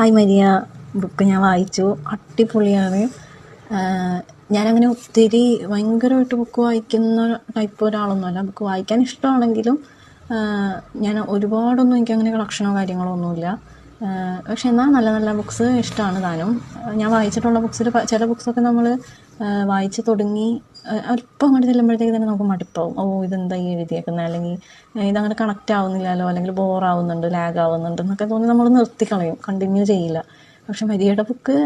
Hi Maria book ഞാൻ വായിച്ചു. അടിപൊളിയാണ്. ഞാനങ്ങനെ ഒത്തിരി ഭയങ്കരമായിട്ട് ബുക്ക് വായിക്കുന്ന ടൈപ്പ് ഒരാളൊന്നുമല്ല. ബുക്ക് വായിക്കാൻ ഇഷ്ടമാണെങ്കിലും ഞാൻ ഒരുപാടൊന്നും എനിക്കങ്ങനെ കളക്ഷനോ കാര്യങ്ങളോ ഒന്നുമില്ല. പക്ഷെ എന്നാൽ നല്ല നല്ല ബുക്ക്സ് ഇഷ്ടമാണ് താനും. ഞാൻ വായിച്ചിട്ടുള്ള ബുക്സിൽ ചില ബുക്സൊക്കെ നമ്മൾ വായിച്ച് തുടങ്ങി അല്പം അങ്ങോട്ട് ചെല്ലുമ്പോഴത്തേക്ക് തന്നെ നമുക്ക് മടുപ്പാവും. ഓ ഇതെന്താ ഈ എഴുതിയേക്കുന്നത് അല്ലെങ്കിൽ ഇതങ്ങനെ കണക്റ്റ് ആവുന്നില്ലല്ലോ അല്ലെങ്കിൽ ബോറാവുന്നുണ്ട് ലാഗ് ആവുന്നുണ്ട് എന്നൊക്കെ തോന്നി നമ്മൾ നിർത്തിക്കളയും കണ്ടിന്യൂ ചെയ്യില്ല. പക്ഷെ മരിയയുടെ ബുക്ക്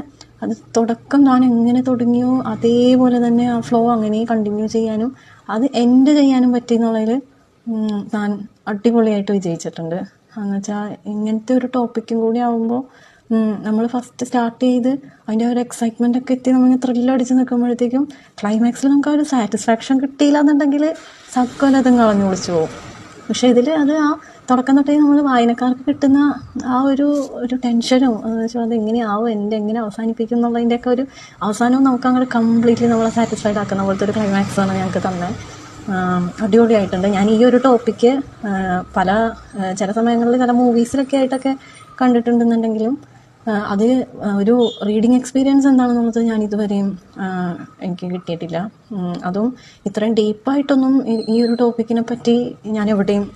അത് തുടക്കം ഞാൻ എങ്ങനെ തുടങ്ങിയോ അതേപോലെ തന്നെ ആ ഫ്ലോ അങ്ങനെ കണ്ടിന്യൂ ചെയ്യാനും അത് എൻഡ് ചെയ്യാനും പറ്റി എന്നുള്ളതിൽ താൻ അടിപൊളിയായിട്ട് വിജയിച്ചിട്ടുണ്ട്. എന്നുവെച്ചാൽ ഇങ്ങനത്തെ ഒരു ടോപ്പിക്കും കൂടി ആവുമ്പോൾ നമ്മൾ ഫസ്റ്റ് സ്റ്റാർട്ട് ചെയ്ത് അതിന്റെ ഒരു എക്സൈറ്റ്മെന്റ് ഒക്കെ എത്തി നമ്മൾ ത്രില്ലടിച്ച് നിൽക്കുമ്പോഴത്തേക്കും ക്ലൈമാക്സിൽ നമുക്ക് ആ ഒരു സാറ്റിസ്ഫാക്ഷൻ കിട്ടിയില്ല എന്നുണ്ടെങ്കിൽ സകലതും കളഞ്ഞു വിളിച്ചു പോകും. പക്ഷേ ഇതിൽ അത് ആ തുടക്കം തൊട്ടേ നമ്മൾ വായനക്കാർക്ക് കിട്ടുന്ന ആ ഒരു ഒരു ടെൻഷനും എന്ന് വെച്ചാൽ അത് എങ്ങനെയാവും എന്റെ എങ്ങനെ അവസാനിപ്പിക്കും എന്നുള്ളതിന്റെയൊക്കെ ഒരു അവസാനവും നമുക്ക് അങ്ങോട്ട് കംപ്ലീറ്റ്ലി നമ്മളെ സാറ്റിസ്ഫൈഡ് ആക്കുന്ന പോലത്തെ ഒരു ക്ലൈമാക്സ് ആണ് ഞങ്ങൾക്ക് തന്നെ. അടിപൊളിയായിട്ടുണ്ട്. ഞാൻ ഈ ഒരു ടോപ്പിക്ക് പല ചില സമയങ്ങളിൽ ചില മൂവീസിലൊക്കെ ആയിട്ടൊക്കെ കണ്ടിട്ടുണ്ടെന്നുണ്ടെങ്കിലും അത് ഒരു റീഡിങ് എക്സ്പീരിയൻസ് എന്താണെന്നുള്ളത് ഞാൻ ഇതുവരെയും എനിക്ക് കിട്ടിയിട്ടില്ല. അതും ഇത്രയും ഡീപ്പായിട്ടൊന്നും ഈ- ഒരു ടോപ്പിക്കിനെ പറ്റി ഞാൻ എവിടെയും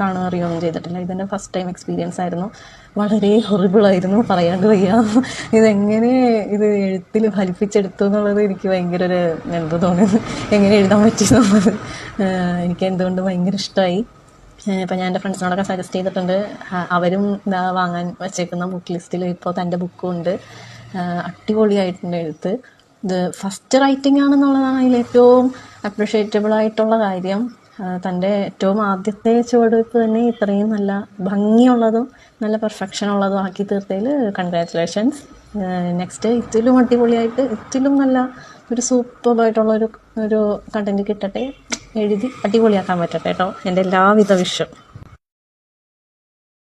കാണുക അറിയുകയൊന്നും ചെയ്തിട്ടില്ല. ഇതെന്റെ ഫസ്റ്റ് ടൈം എക്സ്പീരിയൻസ് ആയിരുന്നു. വളരെ ഹൊറിബിളായിരുന്നു പറയാണ്ട് വയ്യ. ഇതെങ്ങനെ ഇത് എഴുത്തിൽ ഫലിപ്പിച്ചെടുത്തു എന്നുള്ളത് എനിക്ക് ഭയങ്കര ഒരു എന്ത് തോന്നുന്നു എങ്ങനെ എഴുതാൻ പറ്റി എന്നുള്ളത്. എനിക്ക് എന്തുകൊണ്ട് ഭയങ്കര ഇഷ്ടമായി ഇപ്പം ഞാൻ എന്റെ ഫ്രണ്ട്സിനോടൊക്കെ സജസ്റ്റ് ചെയ്തിട്ടുണ്ട് അവരും ഇതാ വാങ്ങാൻ വച്ചേക്കുന്ന ബുക്ക് ലിസ്റ്റിൽ ഇപ്പോൾ തന്റെ ബുക്കും ഉണ്ട്. അടിപൊളിയായിട്ടുണ്ട് എഴുത്ത്. ഇത് ഫസ്റ്റ് റൈറ്റിംഗ് ആണെന്നുള്ളതാണ് അതിൽ ഏറ്റവും അപ്രിഷ്യേറ്റബിൾ ആയിട്ടുള്ള കാര്യം. തന്റെ ഏറ്റവും ആദ്യത്തെ ചുവടുവെപ്പ് തന്നെ ഇത്രയും നല്ല ഭംഗിയുള്ളതും നല്ല പെർഫെക്ഷൻ ഉള്ളതും ആക്കി തീർത്തതിൽ കൺഗ്രാറ്റുലേഷൻസ് നെക്സ്റ്റ് ഇതിലും അടിപൊളിയായിട്ട് ഇതിലും നല്ല ഒരു സൂപ്പറായിട്ടുള്ള ഒരു ഒരു കണ്ടന്റ് കിട്ടട്ടെ. എഴുതി അടിപൊളിയാക്കാൻ പറ്റട്ടെ കേട്ടോ. എന്റെ എല്ലാവിധ വിഷും.